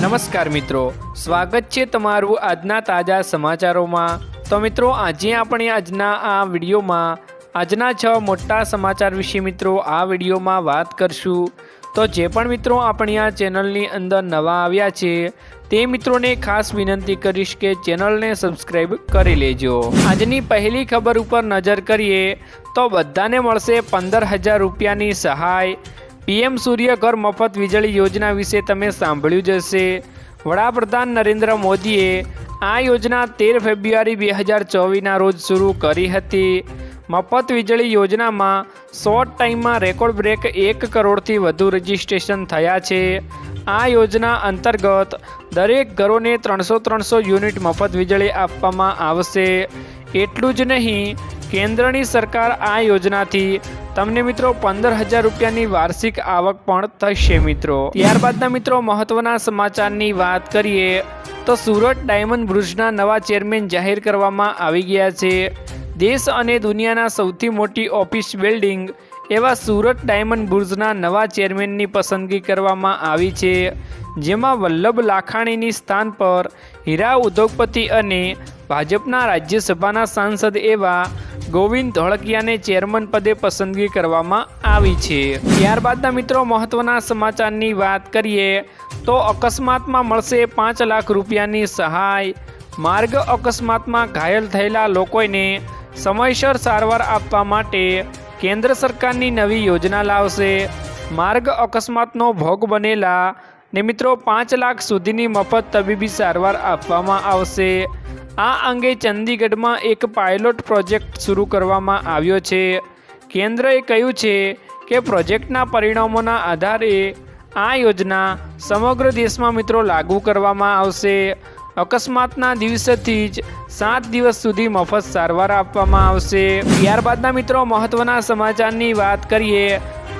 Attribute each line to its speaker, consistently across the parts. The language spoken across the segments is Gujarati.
Speaker 1: નમસ્કાર મિત્રો. સ્વાગત છે તમારું આજના તાજા સમાચારોમાં. તો મિત્રો, આજે આપણે આજના આ વિડીયોમાં, આજના છ મોટા સમાચાર વિશે મિત્રો આ વિડીયોમાં વાત કરશું. તો જે પણ મિત્રો આપણી આ ચેનલની અંદર નવા આવ્યા છે, તે મિત્રોને ખાસ વિનંતી કરીશ કે ચેનલને સબસ્ક્રાઈબ કરી લેજો. આજની પહેલી ખબર ઉપર નજર કરીએ, તો બધાને મળશે પંદર હજાર રૂપિયાની સહાય. પીએમ સૂર્ય ઘર મફત વીજળી યોજના વિશે તમે સાંભળ્યું જ હશે. વડાપ્રધાન નરેન્દ્ર મોદીએ આ યોજના તેર ફેબ્રુઆરી બે હજાર ચોવીસના રોજ શરૂ કરી હતી. મફત વીજળી યોજનામાં શોર્ટ ટાઈમમાં રેકોર્ડ બ્રેક એક કરોડથી વધુ રજીસ્ટ્રેશન થયા છે. આ યોજના અંતર્ગત દરેક ઘરોને ત્રણસો ત્રણસો યુનિટ મફત વીજળી આપવામાં આવશે. એટલું જ નહીં કેન્દ્રની સરકાર આ યોજનાથી? તમને મિત્રો પંદર હજાર રૂપિયાની વાર્ષિક આવક પણ થશે મિત્રો. ત્યારબાદના મિત્રો મહત્વના સમાચારની વાત કરીએ, તો સુરત ડાયમંડ બ્રુજના નવા ચેરમેન જાહેર કરવામાં આવી ગયા છે. દેશ અને દુનિયાના સૌથી મોટી ઓફિસ બિલ્ડિંગ એવા સુરત ડાયમંડ બ્રુજના નવા ચેરમેનની પસંદગી કરવામાં આવી છે, જેમાં વલ્લભ લાખાણીની સ્થાન પર હીરા ઉદ્યોગપતિ અને ભાજપના રાજ્યસભાના સાંસદ એવા ગોવિંદ ધોળકિયાને ચેરમેન પદે પસંદગી કરવામાં આવી છે. ત્યારબાદના મિત્રો મહત્વના સમાચારની વાત કરીએ, તો અકસ્માતમાં મળશે પાંચ લાખ રૂપિયાની સહાય. માર્ગ અકસ્માતમાં ઘાયલ થયેલા લોકોને સમયસર સારવાર આપવા માટે કેન્દ્ર સરકારની નવી યોજના લાવશે. માર્ગ અકસ્માતનો ભોગ બનેલા ને મિત્રો પાંચ લાખ સુધીની મફત તબીબી સારવાર આપવામાં આવશે. આ અંગે ચંદીગઢમાં એક પાયલોટ પ્રોજેક્ટ શરૂ કરવામાં આવ્યો છે. કેન્દ્રએ કહ્યું છે કે પ્રોજેક્ટના પરિણામોના આધારે આ યોજના સમગ્ર દેશમાં મિત્રો લાગુ કરવામાં આવશે. અકસ્માતના દિવસેથી જ સાત દિવસ સુધી મફત સારવાર આપવામાં આવશે. ત્યારબાદના મિત્રો મહત્વના સમાચારની વાત કરીએ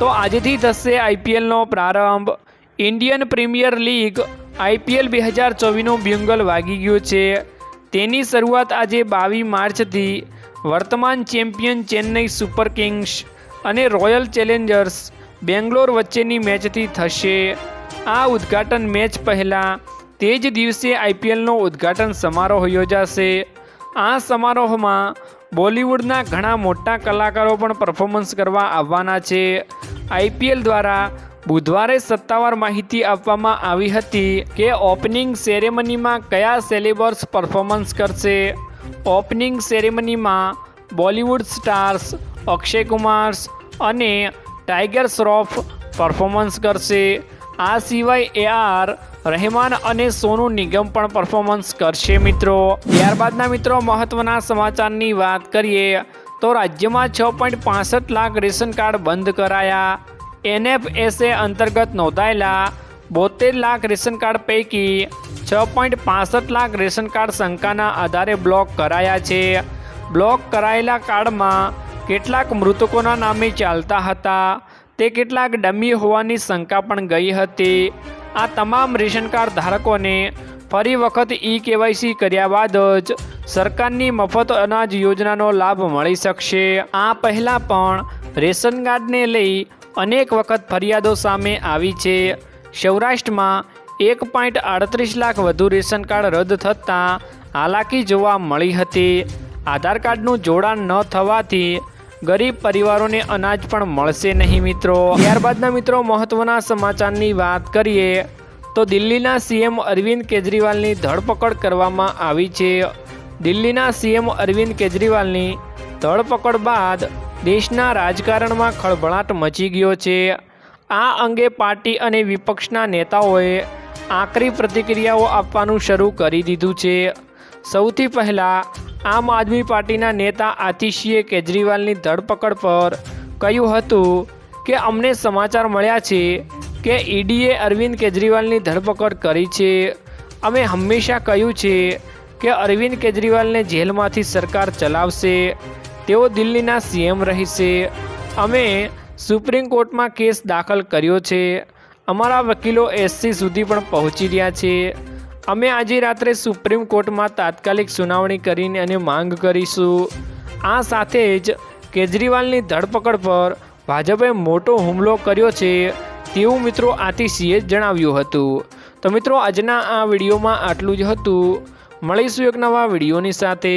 Speaker 1: તો આજથી થશે આઈપીએલનો પ્રારંભ. ઇન્ડિયન પ્રીમિયર લીગ આઈપીએલ બે હજાર ચોવીસનું બ્યુંગલ વાગી ગયું છે. તેની શરૂઆત આજે બાવીસ માર્ચથી વર્તમાન ચેમ્પિયન ચેન્નઈ સુપર કિંગ્સ અને રોયલ ચેલેન્જર્સ બેંગ્લોર વચ્ચેની મેચથી થશે. આ ઉદ્ઘાટન મેચ પહેલાં તે જ દિવસે આઈપીએલનો ઉદ્ઘાટન સમારોહ યોજાશે. આ સમારોહમાં બોલિવૂડના ઘણા મોટા કલાકારો પણ પરફોર્મન્સ કરવા આવવાના છે. આઈપીએલ દ્વારા બુધવારે સત્તાવાર માહિતી આપવામાં આવી હતી કે ઓપનિંગ સેરેમનીમાં કયા સેલિબર્સ પરફોર્મન્સ કરશે? ઓપનિંગ સેરેમનીમાં બોલિવૂડ સ્ટાર્સ અક્ષય કુમાર અને ટાઈગર શ્રોફ પરફોર્મન્સ કરશે. આ સિવાય એ આર રહેમાન અને સોનુ નિગમ પણ પરફોર્મન્સ કરશે મિત્રો. ત્યારબાદના મિત્રો મહત્વના સમાચારની વાત કરીએ તો રાજ્યમાં છ પોઈન્ટ પાસઠ લાખ રેશન કાર્ડ બંધ કરાયા. એનએફએસએ અંતર્ગત નોંધાયેલા બોતેર લાખ રેશન કાર્ડ પૈકી છ પોઈન્ટ પાસઠ લાખ રેશન કાર્ડ શંકાના આધારે બ્લોક કરાયા છે. બ્લોક કરાયેલા કાર્ડમાં કેટલાક મૃતકોના નામે ચાલતા હતા. તે કેટલાક ડમી હોવાની શંકા પણ ગઈ હતી. આ તમામ રેશન કાર્ડ ધારકોને ફરી વખત ઈ કેવાયસી કર્યા બાદ જ સરકારની મફત અનાજ યોજનાનો લાભ મળી શકશે. આ પહેલાં પણ રેશન કાર્ડને લઈ અનેક વખત ફરિયાદો સામે આવી છે. સૌરાષ્ટ્રમાં એક પોઈન્ટ આડત્રીસ લાખ વધુ રેશન કાર્ડ રદ થતાં હાલાકી જોવા મળી હતી. આધાર કાર્ડનું જોડાણ ન થવાથી ગરીબ પરિવારોને અનાજ પણ મળશે નહીં મિત્રો. ત્યારબાદના મિત્રો મહત્વના સમાચારની વાત કરીએ, તો દિલ્હીના સીએમ અરવિંદ કેજરીવાલની ધરપકડ કરવામાં આવી છે. દિલ્હીના સીએમ અરવિંદ કેજરીવાલની ધરપકડ બાદ દેશના રાજકારણમાં ખળભળાટ મચી ગયો છે. આ અંગે પાર્ટી અને વિપક્ષના નેતાઓએ આકરી પ્રતિક્રિયાઓ આપવાનું શરૂ કરી દીધું છે. સૌથી પહેલાં, આમ આદમી પાર્ટીના નેતા આતિશીએ કેજરીવાલની ધરપકડ પર કહ્યું હતું કે અમને સમાચાર મળ્યા છે કે ઈડીએ અરવિંદ કેજરીવાલની ધરપકડ કરી છે. અમે હંમેશા કહ્યું છે કે અરવિંદ કેજરીવાલને જેલમાંથી સરકાર ચલાવશે. તેઓ દિલ્હીના સીએમ રહેશે. અમે સુપ્રીમ કોર્ટમાં કેસ દાખલ કર્યો છે. અમારા વકીલો એસસી સુધી પણ પહોંચી રહ્યા છે. અમે આજે રાત્રે સુપ્રીમ કોર્ટમાં તાત્કાલિક સુનાવણી કરીને અને માંગ કરીશું. આ સાથે જ કેજરીવાલની ધરપકડ પર ભાજપે મોટો હુમલો કર્યો છે તેવું મિત્રો આતિશીએ જણાવ્યું હતું. તો મિત્રો, આજના આ વિડીયોમાં આટલું જ હતું. મળીશું એક નવા વિડીયોની સાથે.